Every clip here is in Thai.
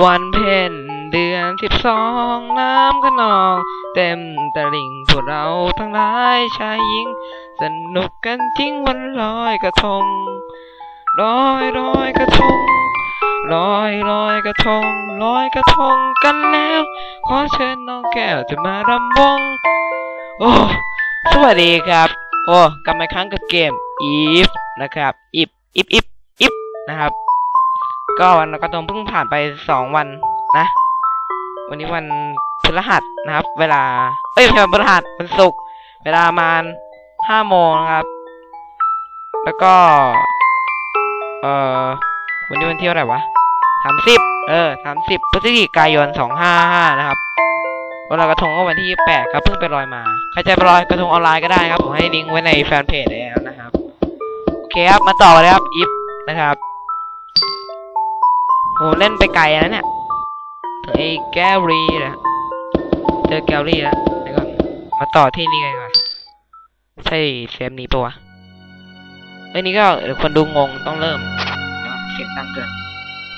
วันเพ็ญเดือนสิบสองน้ำขนอง เต็มตลิ่งพวกเราทั้งหลายชายหญิง สนุกกันจริงวันลอยกระทงลอยลอยกระทงลอยลอยกระทงลอยกระทงกันแล้ว ขอเชิญน้องแก้วจะมารำวง โอ้ สวัสดีครับ โอ้กลับมาครั้งกับเกม if นะครับ if if if if นะครับ ก็วันกระทงเพิ่งผ่านไปสองวันนะ วันนี้วันพฤหัสนะครับ เวลา เอ้ยไม่ใช่วันพฤหัสวันศุกร์เวลาประมาณห้าโมงนะครับ แล้วก็ เอ่อวันนี้วันที่เท่าไรวะสามสิบเออสามสิบพฤศจิกายนสองห้าห้านะครับวันลอยกระทงก็วันที่แปดครับเพิ่งไปลอยมาใครจะไปลอยกระทงออนไลน์ก็ได้ครับผมให้ลิงก์ไว้ในแฟนเพจแล้วนะครับโอเคครับมาต่อเลยครับอิฟนะครับ โหเล่นไปไกลแล้วเนี่ยถึงไอ้แกรี่นะเจอแกรี่แล้วเดี๋ยวก่อนมาต่อที่นี่กันดีกว่อนใช่เซฟนี้ปะวะเอ้ยนี่ก็เดี๋ยวคนดูงงต้องเริ่มเดี๋ยวเสียงดังเกิน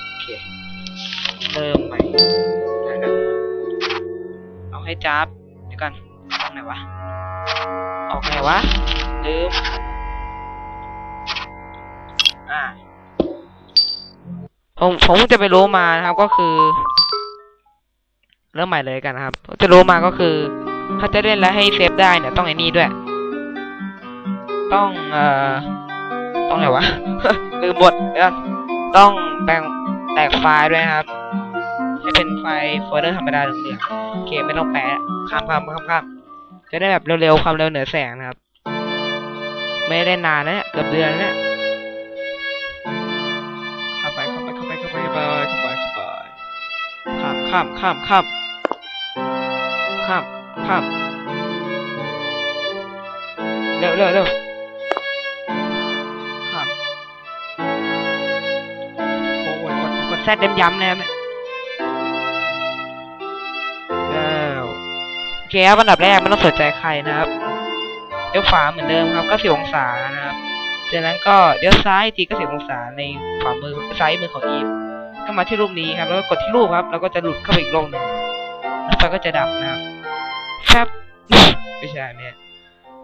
โอเคเริ่มใหม่นะครับเอาให้จับเดี๋ยวก่อนตรงไหนวะออกไงวะลืม ผมผมจะไปรู้มานะครับ ก็คือ เริ่มใหม่เลยกันนะครับ จะรู้มาก็คือ ถ้าจะเล่นแล้วให้เซฟได้เนี่ยต้องไอ้นี่ด้วย ต้องเอ่อต้องไหนวะลืมบทเดี๋ยวก่อนต้องแบ่งแตกไฟล์ด้วยครับให้เป็นไฟล์โฟลเดอร์ธรรมดาเหลืองๆโอเคไม่ต้องแปะข้ามข้ามข้ามข้ามจะได้แบบเร็วๆความเร็วเหนือแสงนะครับ ไม่ได้นานนะเนี่ยเกือบเดือนแล้ว ข้ามข้ามข้ามข้ามข้ามเร็วเร็วเร็วข้ามโอ้โหกดกดแซดเต็มย้ำเลยครับเนี่ยแล้วโอเคครับอันดับแรกไม่ต้องสนใจใครนะครับเลี้ยวขวาเหมือนเดิมครับก็สิบองศานะครับจากนั้นก็เลี้ยวซ้ายทีก็สิบองศาในขวามือซ้ายมือของอีฟ ก็มาที่รูปนี้ครับ แล้วก็กดที่รูปครับ แล้วก็จะหลุดเข้าไปอีกโลกหนึ่งแล้วไฟก็จะดับนะครับแฟบไม่ใช่เนี่ย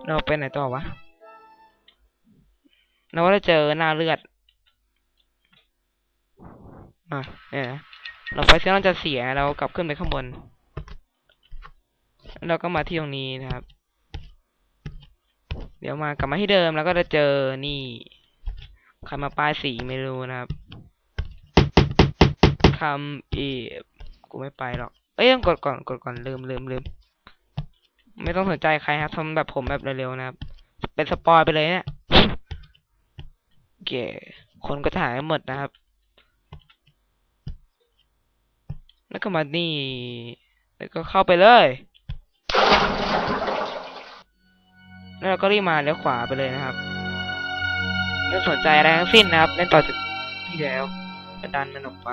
เราไปไหนต่อวะ เราก็จะเจอหน้าเลือด อะเนี่ยนะเราไฟเสียงเราจะเสียเรากลับขึ้นไปข้างบน เราก็มาที่ตรงนี้นะครับ เดี๋ยวมากลับมาที่เดิมแล้วก็จะเจอนี่ใครมาป้ายสีไม่รู้นะครับ คำอีกูไม่ไปหรอก เอ้ยต้องกดก่อนกดก่อนลืมลืมลืมไม่ต้องสนใจใครครับทำแบบผมแบบเร็วๆนะครับ เป็นสปอยไปเลยเนี่ยโอเคคนก็ถ่ายหมดนะครับ แล้วก็มานี่ แล้วก็เข้าไปเลย แล้วเราก็รีบมาเลี้ยวขวาไปเลยนะครับไม่สนใจอะไรทั้งสิ้นนะครับเล่นต่อจากที่แล้ว กระดันมันออกไป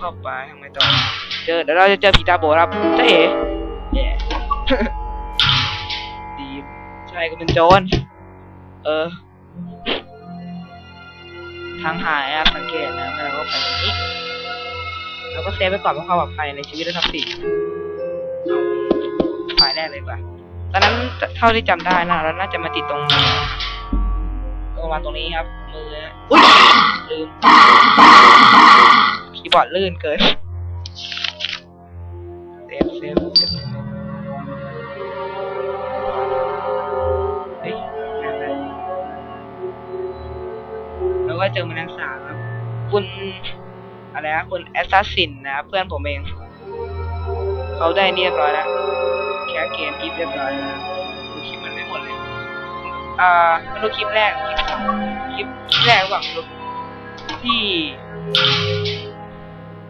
เข้าไปทำไมต่อเจอเดี๋ยวเราจะเจอผีตาโบครับเจ๊เอ๋ดีใช่ก็เป็นโจรเออ ทางหายอะสังเกตนะแล้วเราก็ไปตรงนี้แล้วก็เซฟไว้ก่อนเพื่อความปลอดภัยในชีวิตและทรัพย์สินเอาไฟล์แรกเลยดีกว่าตอนนั้นเท่าที่จำได้นะเราน่าจะมาติดตรงนี้ประมาณตรงนี้ครับ มืออุ้ยลืมคีย์บอร์ดลื่นเกินเซฟเซฟเซฟเฮ้ยนั่นแหละแล้วก็เจอแมลงสาบครับ คุณอะไรนะคุณแอสซัสซินนะครับเพื่อนผมเอง เขาได้นี่เรียบร้อยแล้วแคสเกมอีฟเรียบร้อยแล้ว อ่าไม่รู้คลิปแรกคลิปสองคลิปแรกหรือเปล่าไม่รู้ที่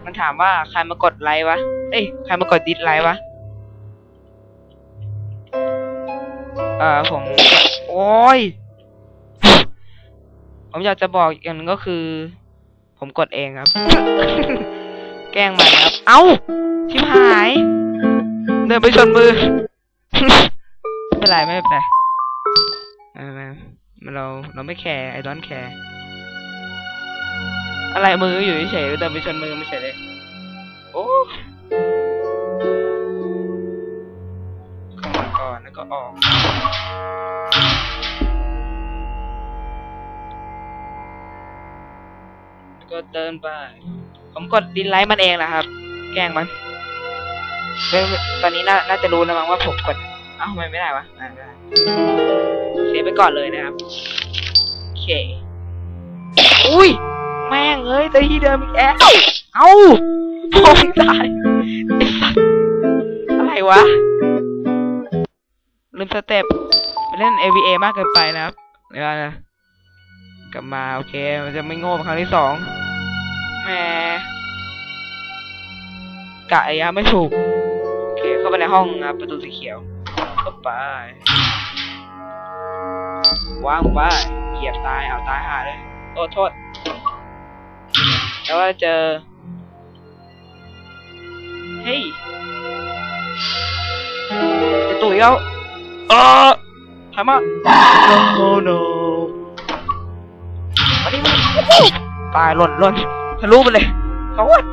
มันถามว่าใครมากดไลค์วะ เอ้ยใครมากดดิสไลค์วะเอ่อผม โอ้ย ผมอยากจะบอกอีกอย่างหนึงก็คือ ผมกดเองครับ แกล้งมันครับ เอ้าชิบหาย เดินไปชนมือ ไม่เป็นไรไม่เป็นไร ไม่เรเราเราไม่แคร์ไอดอนแคร์อะไรมืออยู่เฉยๆเดินไปชนมือไม่เฉยเลยโอ้เข้ามาก่อนแล้วก็ออกแล้วก็เดินไป ผมกดดินไลท์มันเองนะครับ แกล้งมันตอนนี้น่าน่าจะรู้แล้วมั้งว่าผมกดเอ้าทำไมไม่ได้วะอ่าไม่ได้ ไปก่อนเลยนะครับ โอเค อุ้ย แม่งเอ้ยเจอที่เดิมอีกแล้วเอ้าโอ้ยตายไอ้สัสอะไรวะ ลืมสเต็ปไปเล่น AVA มากเกินไปนะครับเดี๋ยวนะ กลับมาโอเค มันจะไม่โง่เป็นครั้งที่สองแหมกะระยะไม่ถูก โอเค เข้าไปในห้องนะครับประตูสีเขียวเข้าไป วางไปเหยียบตายเอาตายหาเลยโอ้โทษแล้วก็เจอ เฮ้ยจะตุ๋ยเอาเออถอยมา oh no มาดิมาดิตายหล่นหล่นทะลุไปเลยเขาวัด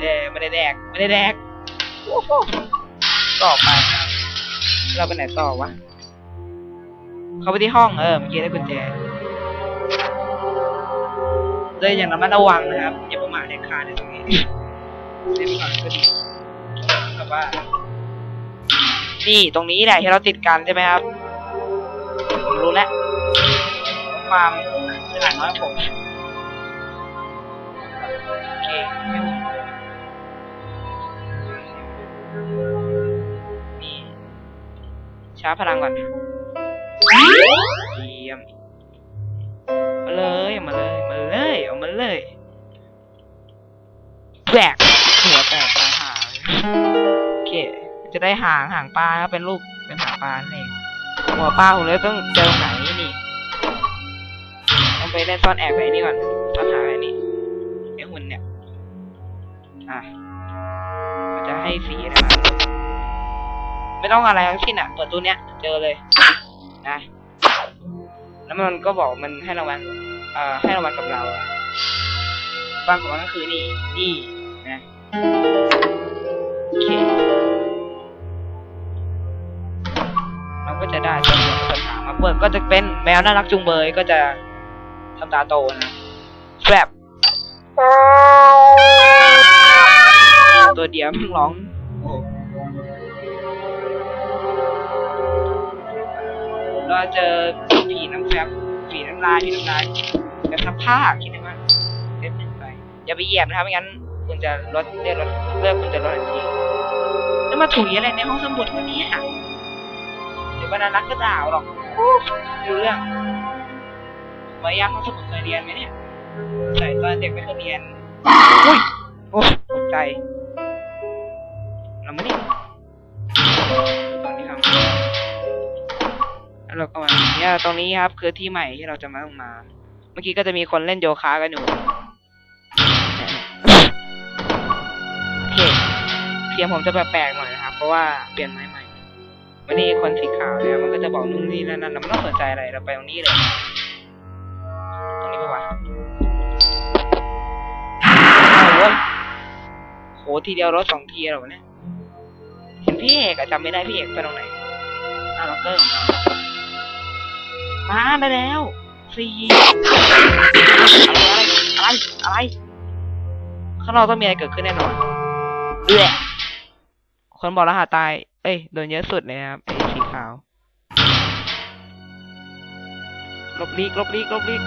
เอ้ไม่ได้แดกไม่ได้แดกโอ้โหต่อไปครับเราไปไหนต่อวะ เข้าไปที่ห้องเออเมื่อกี้ได้กุญแจเลยอย่างระมัดระวังนะครับอย่าประมาทเด็ดขาดในตรงนี้เซฟไปก่อนก็ดีกับว่า นี่ตรงนี้แหละที่เราติดกันใช่ไหมครับผมรู้แล้วความฉลาดน้อยของผมโอเคไม่ผมนี่ชาพลังก่อน เยี่ยมมาเลยมาเลย มาเลยเอามาเลยแบกหัวแตกตาหาเลยโอเค จะได้หางหางปลาครับเป็นลูกเป็นหางปลานั่นเองหัวปลาผมเลยต้องเจอไหนนี่ต้องไปเล่นซ่อนแอบไปนี่ก่อนซ่อนหาไอ้นี่ไอ้หุ่นเนี่ยอะมันจะให้สีนะครับไม่ต้องอะไรทั้งสิ้นอะเปิดตัวเนี้ยเจอเลยนะ แล้วมันก็บอกมันให้รางวัลเอ่อให้รางวัลกับเราอะบางของมันก็คือนี่ นี่นะโอเคเราก็จะได้ตัวปัญหามาเปิดก็จะเป็นแมวน่ารักจุงเบยก็จะทำตาโตนะแฟบตัวเดียวมันร้อง เราเจอผีน้ำแฟบผีน้ำลายผีน้ำลายแบบทับผ้าคิดได้ไหมเล็บหนึ่งไปอย่าไปเหยียบนะครับไม่งั้นคุณจะลดเลือดลดเลือดคุณจะลดทันทีแล้วมาถุยอะไรในห้องสมุดวันนี้เดี๋ยวบรรณารักษ์ก็ด่าเอาหรอกอู้ดูเรื่องมายาทห้องสมุดเคยเรียนไหมเนี่ยใช่ตอนเด็กไม่เคยเรียนอุ้ย ก็มาเนี่ยตรงนี้ครับคือที่ใหม่ที่เราจะมาต้องมา เมื่อกี้ก็จะมีคนเล่นโยคะกันอยู่โอเคเสียงผมจะแปลกๆหน่อยนะครับ เพราะว่าเปลี่ยนไม้ใหม่วันนี้คนสีขาวเนี่ยมันก็จะบอกนู่นนี่นั่นนั่นเราไม่ต้องสนใจอะไรเราไปตรงนี้เลยตรงนี้ปะวะโอ้โหโหทีเดียวรถสองทีเรอวะเนี่ยเห็นพี่เอกอะจำไม่ได้พี่เอกไปตรงไหนอ้าวล็อกเกอร์ของเรา มาได้แล้วสี่อะไรอะไร อะไร ข้างนอกต้องมีอะไรเกิดขึ้นแน่นอนเอื้อคนบอกรหัสตาย เอ้ย โดนเยอะสุดเลยครับไอ้สีขาวลบลีกลบลีกลบลีก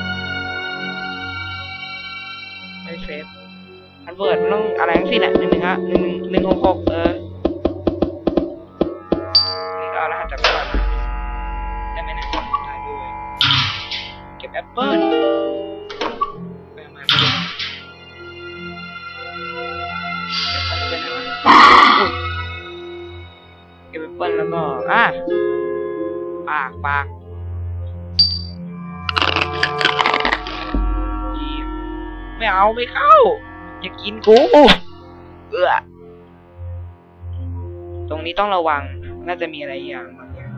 ไม่เซฟอันเวิร์ดมันต้องอะไรทั้งสิ้นแหละหนึ่งหนึ่งฮะหนึ่งหนึ่งหกหกเออ เก็บแอปเปิ้ลเก็บแอปเปิลแล้วก็อะปากปากไม่เอาไม่เข้าอย่ากินกูเออตรงนี้ต้องระวัง น่าจะมีอะไรอย่างบางอย่าง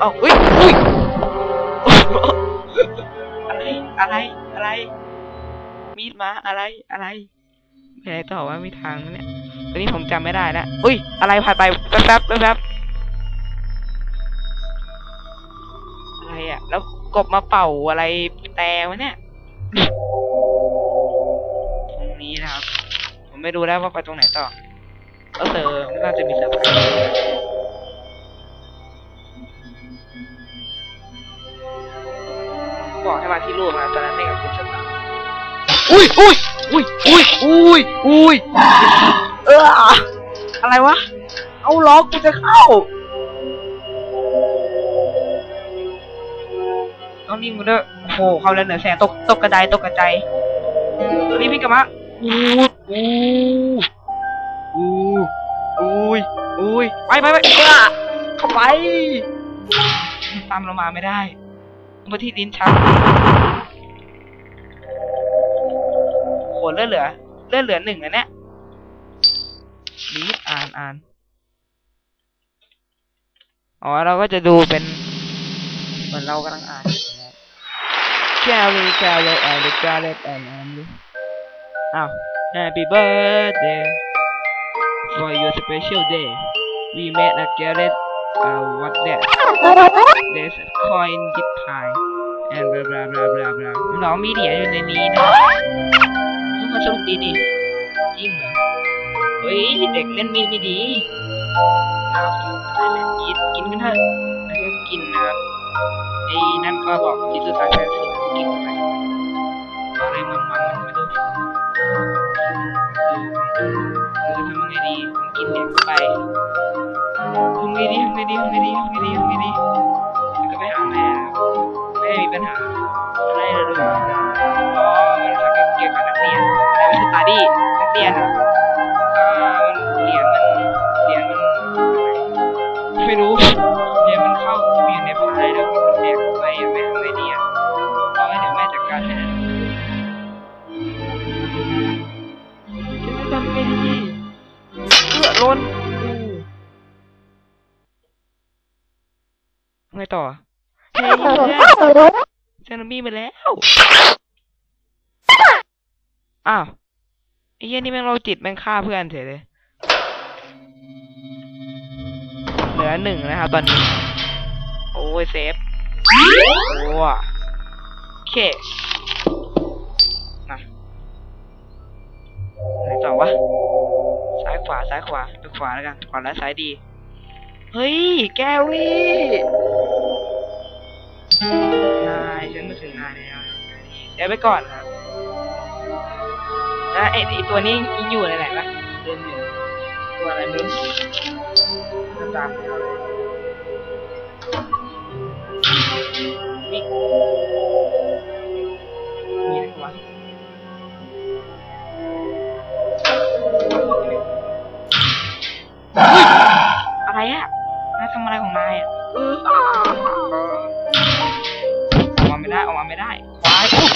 อ้าวอุ้ยอุ้ย อะไร อะไร อะไร มีดมาอะไร อะไรไม่ได้ตอบว่ามีทางเนี่ยตอนนี้ผมจำไม่ได้แล้วอุ้ย อะไรผ่านไปแป๊บแป๊บแป๊บแป๊บอะไรอะ แล้วกบมาเป่าอะไรแต่วะเนี่ย ตรงนี้นะครับ ผมไม่รู้แล้วว่าไปตรงไหนต่อ ก็เจอน่าจะมีเซอร์ไพรส์ บอกให้มาที่รูปนะตอนนั้นให้กับคุณชนะอุ้ยอุ้ยอุ้ยอุ้ยอุ้ยอุ้ยเอออะไรวะ เอาล็อกกูจะเข้าต้องนิ่งกูด้วยโอ้โหเขาแล้วเหนือแสงตกตกกระจายตกกระจายตัวนี้พี่กลับมาอู้อู้อู้อุ้ยอุ้ยไปไปไปเข้าไปตามเรามาไม่ได้ มาที่ดินชักโหเลือดเหลือ เลือดเหลือหนึ่งอันเนี้ยรีบอ่านอ่าน อ๋อ เราก็จะดูเป็น เหมือนเรากำลังอ่านแกลลี่แกลลี่แอลลี่แกลลี่แอลลี่อ้าว Happy birthday for your special day we made a garret uh, what that there's coin gift pie and blah blah blah blah blah น้องมีเหรียญอยู่ในนี้นะมันสนุกดีนี่จริงเหรอเฮ้ยเด็กเล่นมีดไม่ดีครับกินกินกันเถอะแล้วก็กินนะครับไอ้นั่นก็บอกที่สุดท้ายแฟนสิกินไปอะไรมันมันไม่รู้เออทำยังไงดีกินเด็กไปทำไงดีทำไงดีทำไงดีทำไงดีทำไงดี ไปหาแม่แม่มีปัญหาอะไรเหรอลูกอ๋อมันเกี่ยวกับนักเรียนอะไรไม่ใช่ตาดีนักเรียนอ่ามันเหรียญมันเหรียญมันไม่รู้เหรียญมันเข้าอยู่ในพายแล้วมันแดกไปแม่ทำไงดีอะเอาไว้เดี๋ยวแม่จัดการให้นะจะทำไงดีเลือล้นอู้ไงต่อ เซนมีมาแล้ว อ้าวไอ้เหี้ยนี่แม่งเราจิตแม่งฆ่าเพื่อนเฉยเลย เหลือหนึ่งนะครับตอนนี้ โอ้ยเซฟ โอ้โอเคมาไหนต่อวะ ซ้ายขวาซ้ายขวาไปขวาแล้วกัน ขวาและซ้ายดี เฮ้ย แกรี่ นายฉันมาถึงนายแล้วเดี๋ยวไปก่อนครับแล้วไอ้ไอ้ตัวนี้ยังอยู่ในไหนปะเดินอยู่ตัวอะไรไม่รู้ตามๆเอาเลยนี่มีอะไรวะ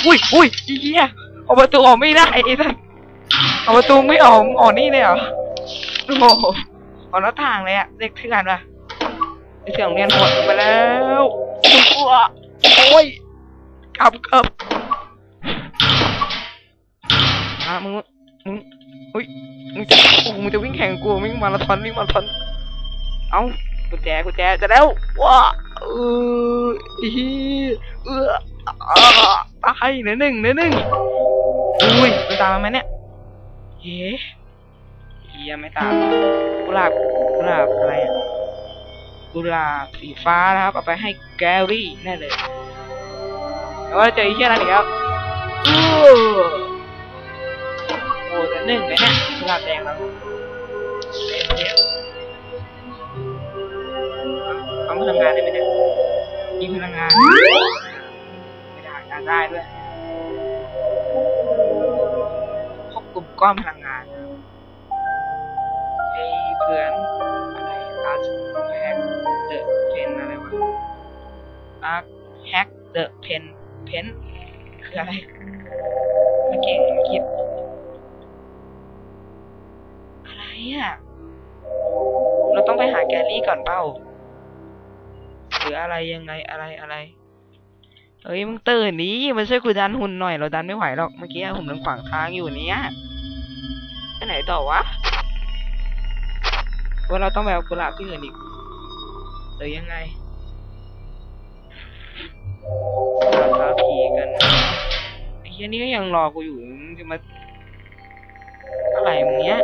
อุ้ยอุ้ยอีเหี้ยออกประตูออกไม่ได้ไอ้สัสออกประตูไม่ออกออกนี่เลยเหรอโอ้โหออกหน้าต่างเลยอะเด็กเถื่อนว่ะเสียงเรียนโหดไปแล้วอ้วโอ้ยกลับกลับอะมึงมึงอุ้ยมึงจะโอ้มึงจะวิ่งแข่งกูวิ่งมาราธอนวิ่งมาราธอนเอ้ากุญแจกุญแจจะแล้วว้าเอออีเออ อ่าตายเหนือหนึ่งเหนือหนึ่งอุ้ยมันตามมาไหมเนี่ยเฮ้เฮียไม่ตามกุหลาบกุหลาบอะไรอะกุหลาบสีฟ้านะครับเอาไปให้แกรี่แน่เลยแล้วก็เจออ้เฮียนั่นอีกแล้วเออโอ้เหลือหนึ่งเลยเนี่ยกุหลาบแดงแล้วเละเนี่ยต้องพลังงานได้ไหมเนี่ยมีพลังงานานได้ด้วยควบคุมก้อนพลังงานไอ้เพื่อนอะไรอาร์ตแฮกเดอะเพนอะไรวะอาร์ตแฮกเดอะเพนเพนคืออะไรไม่เก่งคิดอะไรอะเราต้องไปหาแกลลี่ก่อนเป้าหรืออะไรยังไงอะไรอะไร เอ้ยมึงตื่นดิมาช่วยกูดันหุ่นหน่อยเราดันไม่ไหวหรอกเมื่อกี้หุ่นมันขวางทางอยู่เนี้ยไปไหนต่อวะว่าเราต้องไปเอากุหลาบที่อื่นอีกหรือยังไงาท้าผีกันไอ้เฮียนี่ก็ยังรอกูอยู่มึงจะมาอะไรมึงเนี้ย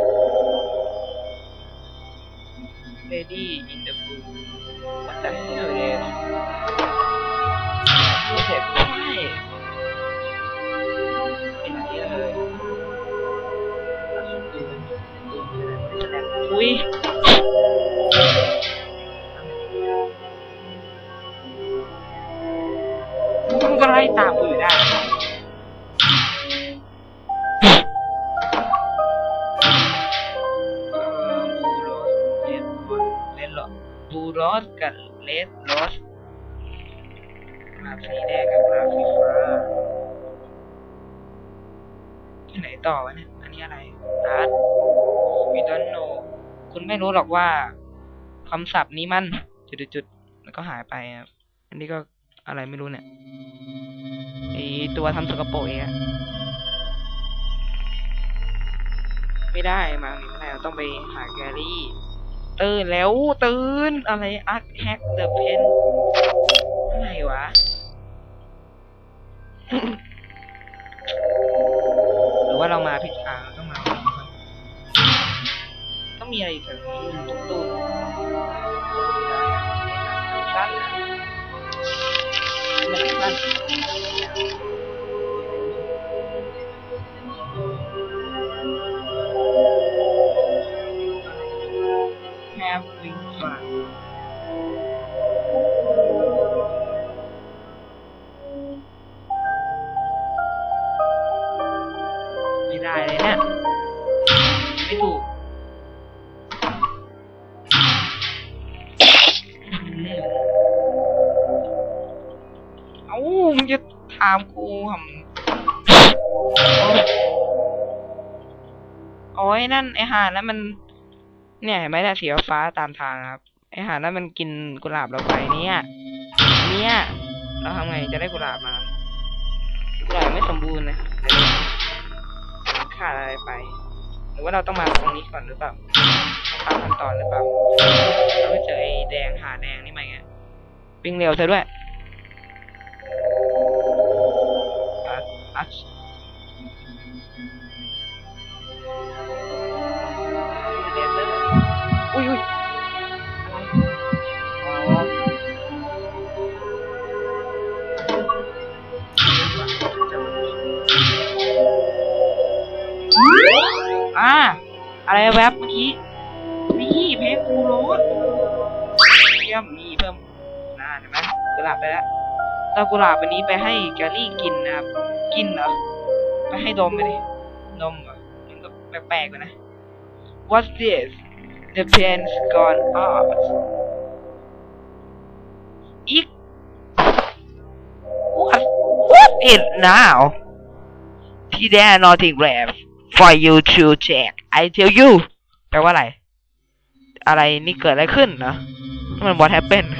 Lady in the blue What the hell is ไม่เสร็จไม่เป็นอะไรเลาดสีแดงกับมาสีฟ้าที่ไหนต่อวะเนี่ย อันนี้อะไรอาร์ตวิดอนโนคุณไม่รู้หรอกว่าคำศัพท์นี้มัน จุดๆแล้วก็หายไปครับอันนี้ก็อะไรไม่รู้เนี่ยไอตัวทำสกปรกเองอะไม่ได้มาอย่างนี้ไม่ได้เราต้องไปหาแกรี่ตื่นแล้วตื่นอะไรอักแฮกเดอะเพนอะไรวะ หรือว่าเรามาผิดทางต้องมาต้องมีอะไรอีกแถวนี้ตุ๊กตุ๊กสั้นนะมันสั้นแฮปปี้ฟัน จะถามกูทำโอ้ยนั่นไอห่านั้นมัน เนี่ยเห็นไหมเนี่ยสีฟ้าตามทางครับ ไอห่านั้นมันกินกุหลาบเราไปเนี่ย เนี่ย เราทำไงจะได้กุหลาบมา กุหลาบไม่สมบูรณ์นะขาดอะไรไป หรือว่าเราต้องมาตรงนี้ก่อนหรือเปล่าตามขั้นตอนหรือเปล่าเราไปเจอไอ้แดงหาแดงนี่มาไงวิ่งเร็วซะด้วย อุ้ยอุ้ยอะไรอ๋ออ่า อะไรแวบเมื่อกี้ นี่เพชรกูโรสเยี่ยมมีเพิ่มน่าเห็นไหมกุหลาบไปแล้วเรากุหลาบวันนี้ไปให้แกลลี่กินนะครับ กินเหรอ ไปให้ดมไปดิดมเหรอมันก็แปลกๆไปนะ What's this The pen's gone out อีก What What is now There nothing left for you to check I tell you แปลว่าอะไร อะไรนี่เกิดอะไรขึ้นเหรอมัน what happened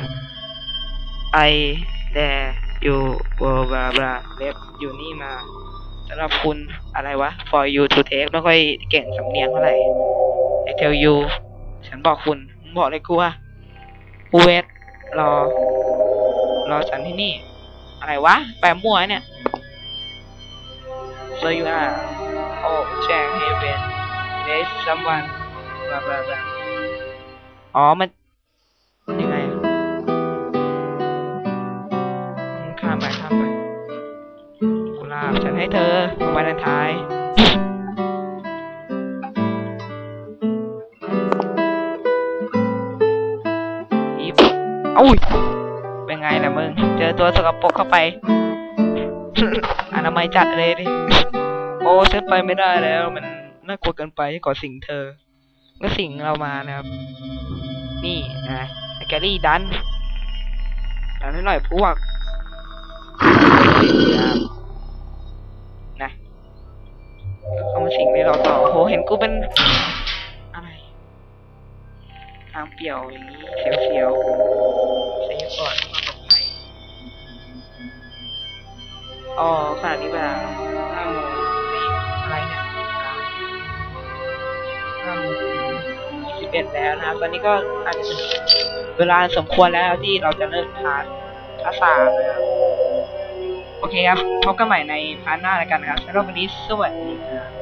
I there you blah blah blah เล็บอยู่นี่มา สำหรับคุณอะไรวะ for you to take ไม่ค่อยเก่งสำเนียงเท่าไหร่ I tell you ฉันบอกคุณบอกเลยกูว่ากูเวทรอ รอฉันที่นี่ อะไรวะ แปลมั่วเนี่ย so you are oh Jack Haven there's someone blah blah blah อ๋อ มัน ให้เธอมาวันอันท้ายอีฟเอ้ย เป็นไงล่ะมึง เจอตัวสกปรกเข้าไป อนามัยจัดเลยดิ โอ้ฉันไปไม่ได้แล้ว มันน่ากลัวเกินไปที่ก่อสิ่งเธอก็สิ่งเรามานะครับ นี่นะแกรี่ดันดันให้หน่อยพวก กูเป็นอะไรทางเปี่ยวอย่างนี้เสียวๆเซฟก่อนเพื่อความปลอดภัยอ๋อขณะนี้เวลาห้าโมงสี่อะไรเนี่ยห้าโมงสิบเอ็ดแล้วนะครับตอนนี้ก็อาจจะเวลาสมควรแล้วที่เราจะเริ่มพาร์ทพาร์ทสามนะครับโอเคครับ พบกันใหม่ในพาร์ทหน้าแล้วกันนะครับสำหรับวันนี้สวัสดีครับ